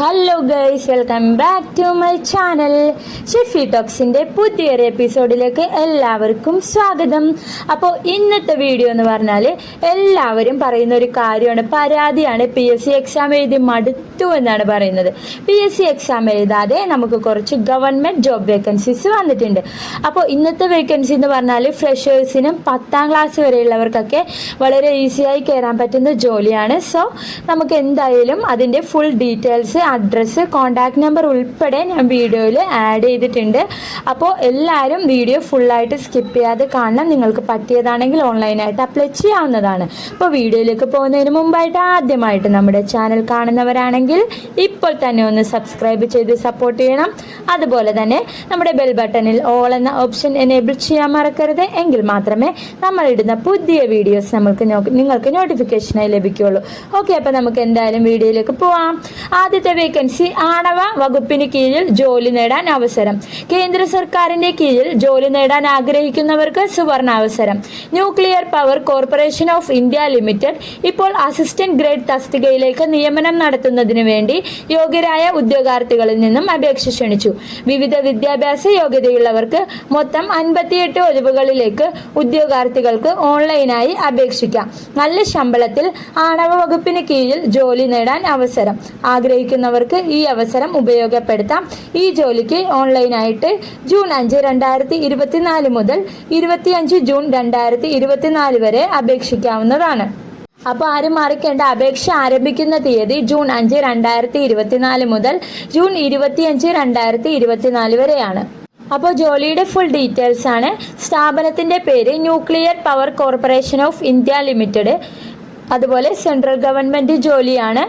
Hello guys welcome back to my channel Shefi ടോക്സിന്റെ പുതിയൊരു എപ്പിസോഡിലേക്ക് എല്ലാവർക്കും സ്വാഗതം. അപ്പോൾ ഇന്നത്തെ വീഡിയോ എന്ന് പറഞ്ഞാൽ എല്ലാവരും പറയുന്ന ഒരു കാര്യമാണ്. പരാതിയാണ് പി എസ് സി എക്സാം എഴുതി മടുത്തു എന്നാണ് പറയുന്നത്. പി എസ് സി എക്സാം എഴുതാതെ നമുക്ക് കുറച്ച് ഗവൺമെന്റ് ജോബ് വേക്കൻസീസ് വന്നിട്ടുണ്ട്. അപ്പോൾ ഇന്നത്തെ വേക്കൻസി എന്ന് പറഞ്ഞാൽ ഫ്രഷേഴ്സിനും പത്താം ക്ലാസ് വരെയുള്ളവർക്കൊക്കെ വളരെ ഈസിയായി കയറാൻ പറ്റുന്ന ജോലിയാണ്. സോ നമുക്ക് എന്തായാലും അതിന്റെ full details address contact number ഉൾപ്പെടെ ഞാൻ വീഡിയോയിൽ ആഡ് ചെയ്തിട്ടുണ്ട്. അപ്പോൾ എല്ലാവരും വീഡിയോ ഫുള്ളായിട്ട് സ്കിപ്പ് ചെയ്യാതെ കാണണം. നിങ്ങൾക്ക് പറ്റിയതാണെങ്കിൽ ഓൺലൈനായിട്ട് അപ്ലൈ ചെയ്യാവുന്നതാണ്. അപ്പോൾ വീഡിയോയിലേക്ക് പോകുന്നതിന് മുമ്പായിട്ട് ആദ്യമായിട്ട് നമ്മുടെ ചാനൽ കാണുന്നവരാണെങ്കിൽ ഇപ്പോൾ തന്നെ ഒന്ന് സബ്സ്ക്രൈബ് ചെയ്ത് സപ്പോർട്ട് ചെയ്യണം. അതുപോലെ തന്നെ നമ്മുടെ ബെൽ ബട്ടണിൽ ഓൾ എന്ന ഓപ്ഷൻ എനേബിൾ ചെയ്യാൻ മറക്കരുത്. എങ്കിൽ മാത്രമേ നമ്മളിടുന്ന പുതിയ വീഡിയോസ് നമ്മൾക്ക് നിങ്ങൾക്ക് നോട്ടിഫിക്കേഷനായി ലഭിക്കുകയുള്ളൂ. ഓക്കെ അപ്പോൾ നമുക്ക് എന്തായാലും വീഡിയോയിലേക്ക് പോവാം. ആദ്യത്തെ വേക്കൻസി ആണവ വകുപ്പിന് കീഴിൽ ജോലി നേടാൻ അവസരം. കേന്ദ്ര സർക്കാരിന്റെ കീഴിൽ ജോലി നേടാൻ ആഗ്രഹിക്കുന്നവർക്ക് സുവർണ അവസരം nuclear power corporation of India limited ഇപ്പോൾ അസിസ്റ്റന്റ് ഗ്രേഡ് തസ്തികയിലേക്ക് നിയമനം നടത്തുന്നതിന് വേണ്ടി യോഗ്യരായ ഉദ്യോഗാർത്ഥികളിൽ നിന്നും അപേക്ഷ ക്ഷണിച്ചു. വിവിധ വിദ്യാഭ്യാസ യോഗ്യതയുള്ളവർക്ക് മൊത്തം അൻപത്തിയെട്ട് ഒഴിവുകളിലേക്ക് ഉദ്യോഗാർത്ഥികൾക്ക് ഓൺലൈനായി അപേക്ഷിക്കാം. നല്ല ശമ്പളത്തിൽ ആണവ വകുപ്പിന് കീഴിൽ ജോലി നേടാൻ അവസരം. ആഗ്രഹിക്കുന്നവർക്ക് ഈ അവസരം ഉപയോഗപ്പെടുത്താം. ഈ ജോലിക്ക് ഓൺലൈനായിട്ട് ജൂൺ അഞ്ച് രണ്ടായിരത്തി ഇരുപത്തിനാല് മുതൽ ഇരുപത്തിയഞ്ച് ജൂൺ രണ്ടായിരത്തി ഇരുപത്തിനാല് വരെ അപേക്ഷിക്കാവുന്നതാണ്. അപ്പോൾ ആരും മറിക്കേണ്ട അപേക്ഷ ആരംഭിക്കുന്ന തീയതി ജൂൺ അഞ്ച് രണ്ടായിരത്തി ഇരുപത്തിനാല് മുതൽ ജൂൺ ഇരുപത്തിയഞ്ച് രണ്ടായിരത്തി ഇരുപത്തിനാല് വരെയാണ്. അപ്പോൾ ജോലിയുടെ ഫുൾ ഡീറ്റെയിൽസ് ആണ്. സ്ഥാപനത്തിന്റെ പേര് nuclear power corporation of India limited അതുപോലെ സെൻട്രൽ ഗവൺമെന്റ് ജോലിയാണ്.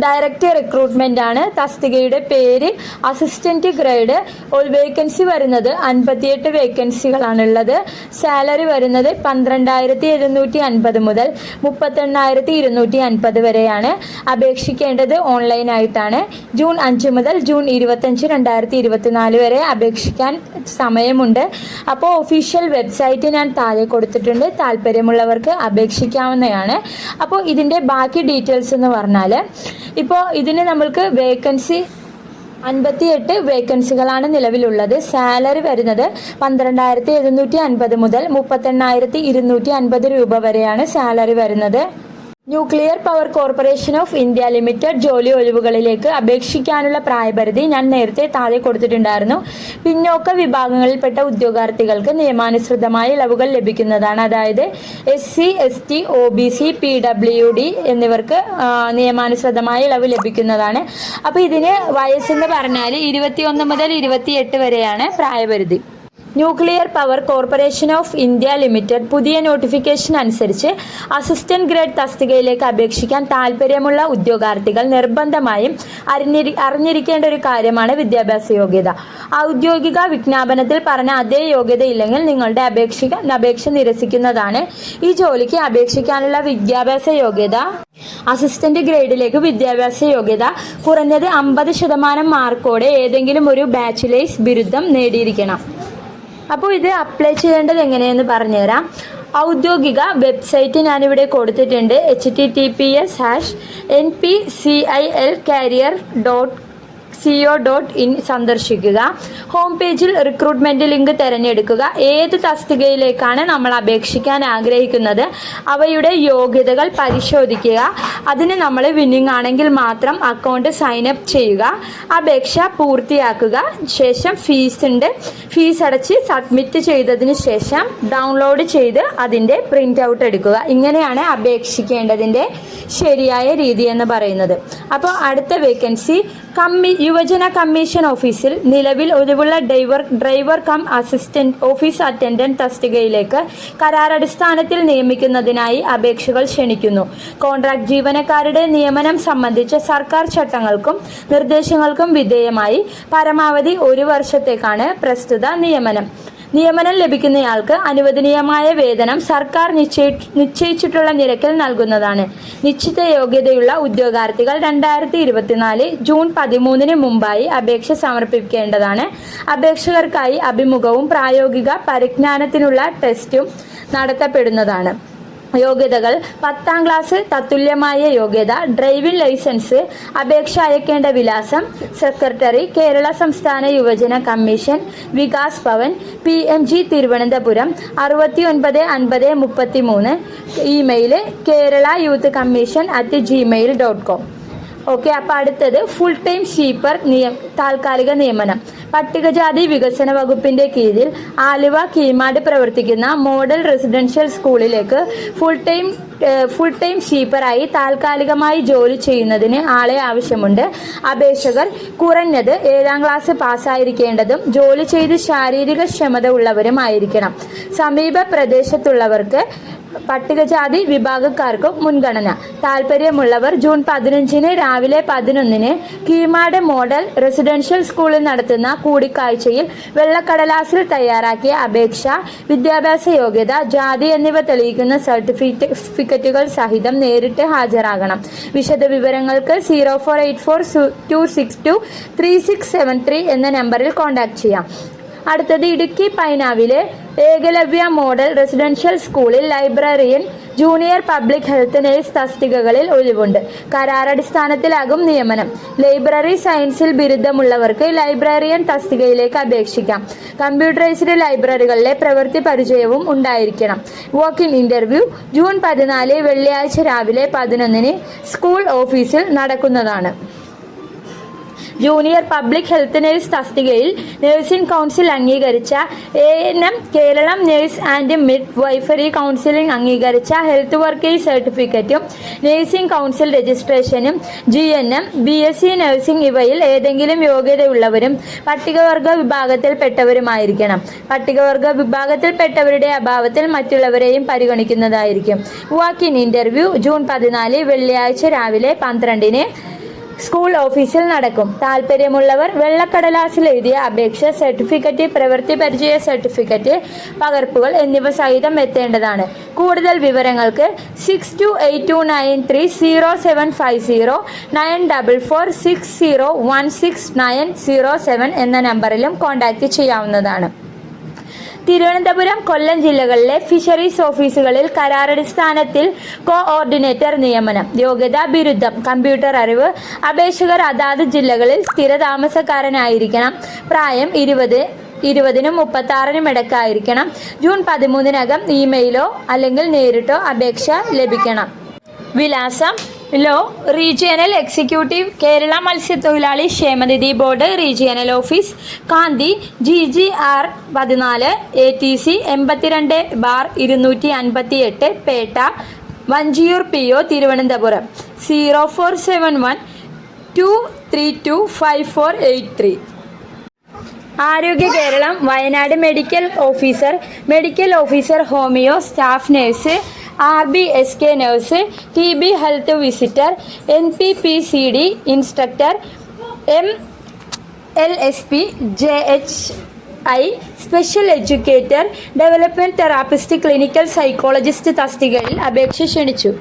ഡയറക്റ്റ് റിക്രൂട്ട്മെന്റ് ആണ്. തസ്തികയുടെ പേര് അസിസ്റ്റന്റ് ഗ്രേഡ് ഒരു വേക്കൻസി വരുന്നത് അൻപത്തിയെട്ട് വേക്കൻസികളാണുള്ളത് സാലറി വരുന്നത് പന്ത്രണ്ടായിരത്തി എഴുന്നൂറ്റി അൻപത് മുതൽ മുപ്പത്തെണ്ണായിരത്തി ഇരുന്നൂറ്റി അൻപത് വരെയാണ്. അപേക്ഷിക്കേണ്ടത് ഓൺലൈൻ ആയിട്ടാണ്. ജൂൺ അഞ്ച് മുതൽ ജൂൺ ഇരുപത്തഞ്ച് രണ്ടായിരത്തി ഇരുപത്തിനാല് വരെ അപേക്ഷിക്കാൻ സമയമുണ്ട്. അപ്പോൾ ഒഫീഷ്യൽ വെബ്സൈറ്റ് ഞാൻ താഴെ കൊടുത്തിട്ടുണ്ട്. താല്പര്യമുള്ളവർക്ക് അപേക്ഷിക്കാവുന്നതാണ്. അപ്പോൾ ഇതിന്റെ ബാക്കി ഡീറ്റെയിൽസ് എന്ന് പറഞ്ഞാൽ ഇപ്പോൾ ഇതിന് നമ്മൾക്ക് വേക്കൻസി അൻപത്തിയെട്ട് വേക്കൻസികളാണ് നിലവിലുള്ളത്. സാലറി വരുന്നത് പന്ത്രണ്ടായിരത്തി എഴുന്നൂറ്റി അൻപത് മുതൽ മുപ്പത്തെണ്ണായിരത്തി ഇരുന്നൂറ്റി അൻപത് രൂപ വരെയാണ് സാലറി വരുന്നത്. Nuclear power corporation of India limited ജോലി ഒഴിവുകളിലേക്ക് അപേക്ഷിക്കാനുള്ള പ്രായപരിധി ഞാൻ നേരത്തെ താഴെ കൊടുത്തിട്ടുണ്ടായിരുന്നു. പിന്നോക്ക വിഭാഗങ്ങളിൽപ്പെട്ട ഉദ്യോഗാർത്ഥികൾക്ക് നിയമാനുസൃതമായ ഇളവുകൾ ലഭിക്കുന്നതാണ്. അതായത് S C S T O B C P W D എന്നിവർക്ക് നിയമാനുസൃതമായ ഇളവ് ലഭിക്കുന്നതാണ്. അപ്പോൾ ഇതിന് വയസ്സെന്ന് പറഞ്ഞാൽ ഇരുപത്തിയൊന്ന് മുതൽ ഇരുപത്തിയെട്ട് വരെയാണ് പ്രായപരിധി. Nuclear power corporation of India limited പുതിയ നോട്ടിഫിക്കേഷൻ അനുസരിച്ച് അസിസ്റ്റന്റ് ഗ്രേഡ് തസ്തികയിലേക്ക് അപേക്ഷിക്കാൻ താൽപ്പര്യമുള്ള ഉദ്യോഗാർത്ഥികൾ നിർബന്ധമായും അറിഞ്ഞിരി അറിഞ്ഞിരിക്കേണ്ട ഒരു കാര്യമാണ് വിദ്യാഭ്യാസ യോഗ്യത. ഔദ്യോഗിക വിജ്ഞാപനത്തിൽ പറഞ്ഞ അതേ യോഗ്യത ഇല്ലെങ്കിൽ നിങ്ങളുടെ അപേക്ഷ അപേക്ഷ നിരസിക്കുന്നതാണ് ഈ ജോലിക്ക് അപേക്ഷിക്കാനുള്ള വിദ്യാഭ്യാസ യോഗ്യത. അസിസ്റ്റന്റ് ഗ്രേഡിലേക്ക് വിദ്യാഭ്യാസ യോഗ്യത കുറഞ്ഞത് അമ്പത് ശതമാനം മാർക്കോടെ ഏതെങ്കിലും ഒരു ബാച്ചിലേഴ്സ് ബിരുദം നേടിയിരിക്കണം. അപ്പോൾ ഇത് അപ്ലൈ ചെയ്യേണ്ടത് എങ്ങനെയെന്ന് പറഞ്ഞുതരാം. ഔദ്യോഗിക വെബ്സൈറ്റ് ഞാനിവിടെ കൊടുത്തിട്ടുണ്ട് H T T P S hash N P C I L career dot C O dot in സന്ദർശിക്കുക. ഹോം പേജിൽ റിക്രൂട്ട്മെന്റ് ലിങ്ക് തിരഞ്ഞെടുക്കുക. ഏത് തസ്തികയിലേക്കാണ് നമ്മൾ അപേക്ഷിക്കാൻ ആഗ്രഹിക്കുന്നത്? അവയുടെ യോഗ്യതകൾ പരിശോധിക്കുക. അതിന് നമ്മൾ വിന്നിംഗ് ആണെങ്കിൽ മാത്രം അക്കൗണ്ട് സൈൻ അപ്പ് ചെയ്യുക. അപേക്ഷ പൂർത്തിയാക്കുക. ശേഷം ഫീസ് ഉണ്ട്. ഫീസ് അടച്ച് സബ്മിറ്റ് ചെയ്തതിന് ശേഷം ഡൗൺലോഡ് ചെയ്ത് അതിന്റെ പ്രിന്റ് ഔട്ട് എടുക്കുക. ഇങ്ങനെയാണ് അപേക്ഷിക്കേണ്ടതിന്റെ ശരിയായ രീതി എന്ന് പറയുന്നത്. അപ്പോൾ അടുത്ത വേക്കൻസി കമ്മി യുവജന കമ്മീഷൻ ഓഫീസിൽ നിലവിൽ ഒഴിവുള്ള driver driver cum assistant office attendant തസ്തികയിലേക്ക് കരാറടിസ്ഥാനത്തിൽ നിയമിക്കുന്നതിനായി അപേക്ഷകൾ ക്ഷണിക്കുന്നു. കോൺട്രാക്ട് ജീവനക്കാരുടെ നിയമനം സംബന്ധിച്ച സർക്കാർ ചട്ടങ്ങൾക്കും നിർദ്ദേശങ്ങൾക്കും വിധേയമായി പരമാവധി ഒരു വർഷത്തേക്കാണ് പ്രസ്തുത നിയമനം. നിയമനം ലഭിക്കുന്നയാൾക്ക് അനുവദനീയമായ വേതനം സർക്കാർ നിശ്ചയി നിശ്ചയിച്ചിട്ടുള്ള നിരക്കിൽ നൽകുന്നതാണ്. നിശ്ചിത യോഗ്യതയുള്ള ഉദ്യോഗാർത്ഥികൾ രണ്ടായിരത്തി ഇരുപത്തിനാല് ജൂൺ പതിമൂന്നിന് മുമ്പായി അപേക്ഷ സമർപ്പിക്കേണ്ടതാണ്. അപേക്ഷകർക്കായി അഭിമുഖവും പ്രായോഗിക പരിജ്ഞാനത്തിനുള്ള ടെസ്റ്റും നടത്തപ്പെടുന്നതാണ്. യോഗ്യതകൾ. പത്താം ക്ലാസ് തത്തുല്യമായ യോഗ്യത ഡ്രൈവിംഗ് ലൈസൻസ് അപേക്ഷ അയക്കേണ്ട വിലാസം സെക്രട്ടറി കേരള സംസ്ഥാന യുവജന commission Vikas Bhavan P M G Thiruvananthapuram അറുപത്തി ഒൻപത് അൻപത് മുപ്പത്തി മൂന്ന് email Kerala youth commission at Gmail dot com okay അപ്പോൾ അടുത്തത് ഫുൾ ടൈം സ്വീപ്പർ നിയ താൽക്കാലിക നിയമനം. പട്ടികജാതി വികസന വകുപ്പിന്റെ കീഴിൽ ആലുവ കീമാട് പ്രവർത്തിക്കുന്ന മോഡൽ റെസിഡൻഷ്യൽ സ്കൂളിലേക്ക് ഫുൾ ടൈം ഫുൾ ടൈം സ്വീപ്പറായി താൽക്കാലികമായി ജോലി ചെയ്യുന്നതിന് ആളെ ആവശ്യമുണ്ട്. അപേക്ഷകർ കുറഞ്ഞത് ഏഴാം ക്ലാസ് പാസ്സായിരിക്കേണ്ടതും ജോലി ചെയ്ത് ശാരീരിക ക്ഷമത ഉള്ളവരും ആയിരിക്കണം സമീപ പ്രദേശത്തുള്ളവർക്ക് പട്ടികജാതി വിഭാഗക്കാർക്കും മുൻഗണന. താല്പര്യമുള്ളവർ ജൂൺ പതിനഞ്ചിന് രാവിലെ പതിനൊന്നിന് കീമാട് മോഡൽ റെസിഡൻഷ്യൽ സ്കൂളിൽ നടത്തുന്ന കൂടിക്കാഴ്ചയിൽ വെള്ളക്കടലാസിൽ തയ്യാറാക്കിയ അപേക്ഷ വിദ്യാഭ്യാസ യോഗ്യത ജാതി എന്നിവ തെളിയിക്കുന്ന സർട്ടിഫിക്കറ്റുകൾ സഹിതം നേരിട്ട് ഹാജരാകണം. വിശദ വിവരങ്ങൾക്ക് zero four eight four two six two three six seven three എന്ന നമ്പറിൽ കോൺടാക്ട് ചെയ്യാം. അടുത്തത് ഇടുക്കി പൈനാവിലെ ഏകലവ്യ മോഡൽ റെസിഡൻഷ്യൽ സ്കൂളിൽ librarian junior public health nurse തസ്തികകളിൽ ഒഴിവുണ്ട്. കരാറടിസ്ഥാനത്തിലാകും നിയമനം. ലൈബ്രറി സയൻസിൽ ബിരുദമുള്ളവർക്ക് ലൈബ്രറിയൻ തസ്തികയിലേക്ക് അപേക്ഷിക്കാം. കമ്പ്യൂട്ടറൈസ്ഡ് ലൈബ്രറികളിലെ പ്രവൃത്തി പരിചയവും ഉണ്ടായിരിക്കണം. വോക്ക് ഇൻ ഇന്റർവ്യൂ ജൂൺ പതിനാല് വെള്ളിയാഴ്ച രാവിലെ പതിനൊന്നിന് സ്കൂൾ ഓഫീസിൽ നടക്കുന്നതാണ്. ജൂനിയർ പബ്ലിക് ഹെൽത്ത് നേഴ്സ് തസ്തികയിൽ നഴ്സിംഗ് കൗൺസിൽ അംഗീകരിച്ച A N M Keralam nurse and midwifery counselling അംഗീകരിച്ച ഹെൽത്ത് വർക്കേഴ്സ് സർട്ടിഫിക്കറ്റും നഴ്സിംഗ് കൗൺസിൽ രജിസ്ട്രേഷനും G N M B S C nursing ഇവയിൽ ഏതെങ്കിലും യോഗ്യതയുള്ളവരും പട്ടികവർഗ വിഭാഗത്തിൽപ്പെട്ടവരുമായിരിക്കണം. പട്ടികവർഗ വിഭാഗത്തിൽപ്പെട്ടവരുടെ അഭാവത്തിൽ മറ്റുള്ളവരെയും പരിഗണിക്കുന്നതായിരിക്കും. വാക്കിൻ ഇന്റർവ്യൂ ജൂൺ പതിനാല് വെള്ളിയാഴ്ച രാവിലെ പന്ത്രണ്ടിന് സ്കൂൾ ഓഫീസിൽ നടക്കും. താല്പര്യമുള്ളവർ വെള്ളക്കടലാസിൽ എഴുതിയ അപേക്ഷ സർട്ടിഫിക്കറ്റ് പ്രവൃത്തി പരിചയ സർട്ടിഫിക്കറ്റ് പകർപ്പുകൾ എന്നിവ സഹിതം എത്തേണ്ടതാണ്. കൂടുതൽ വിവരങ്ങൾക്ക് six two eight two nine three zero seven five zero nine double four six zero one six nine zero seven എന്ന നമ്പറിലും കോൺടാക്റ്റ് ചെയ്യാവുന്നതാണ്. തിരുവനന്തപുരം കൊല്ലം ജില്ലകളിലെ ഫിഷറീസ് ഓഫീസുകളിൽ കരാറടിസ്ഥാനത്തിൽ കോഓർഡിനേറ്റർ നിയമനം. യോഗ്യതാ ബിരുദം കമ്പ്യൂട്ടർ അറിവ് അപേക്ഷകർ അതാത് ജില്ലകളിൽ സ്ഥിരതാമസക്കാരനായിരിക്കണം. പ്രായം ഇരുപത് ഇരുപതിനും മുപ്പത്തി ആറിനും ഇടക്കായിരിക്കണം ജൂൺ പതിമൂന്നിനകം ഇമെയിലോ അല്ലെങ്കിൽ നേരിട്ടോ അപേക്ഷ ലഭിക്കണം. വിലാസം ലോ റീജിയണൽ എക്സിക്യൂട്ടീവ് കേരള മത്സ്യത്തൊഴിലാളി ക്ഷേമനിധി board regional office Kanthi G G R പതിനാല് എ ടി സി എൺപത്തിരണ്ട് ബാർ ഇരുന്നൂറ്റി അൻപത്തി എട്ട് Pettah Vanchiyoor P O Thiruvananthapuram. Zero four seven one two three two five four eight three Arogya Keralam Wayanad medical officer medical officer homeo staff nurse R B S K nurse T B health visitor N P P C D instructor M L S P J H I special educator development therapist clinical psychologist തസ്തികയിൽ അപേക്ഷ ക്ഷണിച്ചു.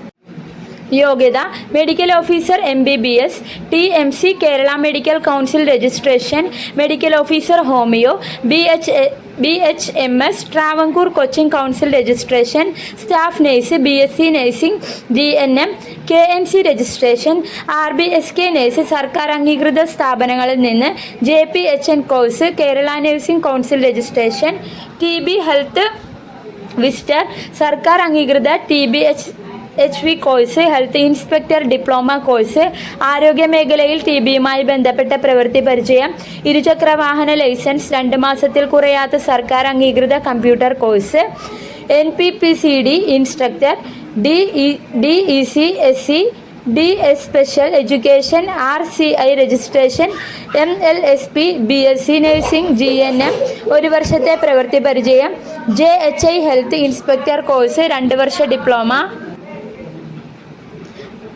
യോഗ്യത. Medical officer M B B S T M C Kerala medical council registration medical officer homeo B H B H M S Travancore Cochin council registration staff nurse B S C nursing G N M K N C registration R B S K nurse സർക്കാർ അംഗീകൃത സ്ഥാപനങ്ങളിൽ നിന്ന് J P H N course Kerala nursing council registration T B health visitor സർക്കാർ അംഗീകൃത T B H H V course health inspector diploma course ആരോഗ്യ മേഖലയിൽ T ബിയുമായി ബന്ധപ്പെട്ട പ്രവൃത്തി പരിചയം ഇരുചക്ര വാഹന ലൈസൻസ് രണ്ട് മാസത്തിൽ കുറയാത്ത സർക്കാർ അംഗീകൃത computer course N P P C D instructor D E D E C S C D S special education R C I registration M L S P B S C nursing G N M ഒരു വർഷത്തെ പ്രവൃത്തി പരിചയം J H I health inspector course രണ്ട് വർഷ diploma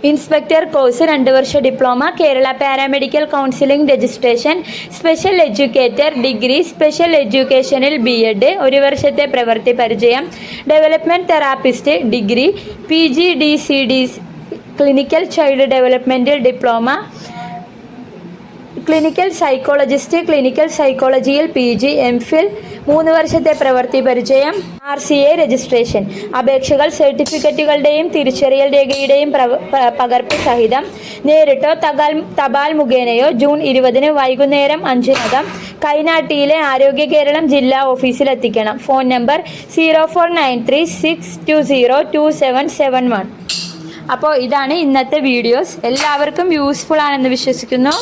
inspector course രണ്ട് വർഷ diploma Kerala paramedical counselling registration special educator degree special എഡ്യൂക്കേഷനിൽ B Ed ഒരു വർഷത്തെ പ്രവൃത്തി പരിചയം development therapist degree P G D C D clinical child ഡെവലപ്മെന്റിൽ diploma clinical psychologist clinical സൈക്കോളജിയിൽ P G M ഫിൽ മൂന്ന് വർഷത്തെ പ്രവൃത്തി പരിചയം ആർ സി എ രജിസ്ട്രേഷൻ അപേക്ഷകൾ സർട്ടിഫിക്കറ്റുകളുടെയും തിരിച്ചറിയൽ രേഖയുടെയും പകർപ്പ് സഹിതം നേരിട്ടോ തകാൽ തപാൽ മുഖേനയോ ജൂൺ ഇരുപതിന് വൈകുന്നേരം അഞ്ചിനകം കൈനാട്ടിയിലെ ആരോഗ്യ കേരളം ജില്ലാ ഓഫീസിൽ എത്തിക്കണം phone number zero four nine three six two zero two seven seven one. അപ്പോൾ ഇതാണ് ഇന്നത്തെ വീഡിയോസ്. എല്ലാവർക്കും യൂസ്ഫുൾ ആണെന്ന് വിശ്വസിക്കുന്നു.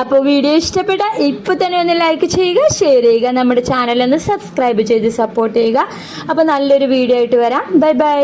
അപ്പോൾ വീഡിയോ ഇഷ്ടപ്പെട്ട ഇപ്പോൾ തന്നെ ഒന്ന് ലൈക്ക് ചെയ്യുക ഷെയർ ചെയ്യുക നമ്മുടെ ചാനൽ ഒന്ന് സബ്സ്ക്രൈബ് ചെയ്ത് സപ്പോർട്ട് ചെയ്യുക. അപ്പോൾ നല്ലൊരു വീഡിയോ ആയിട്ട് വരാം. Bye bye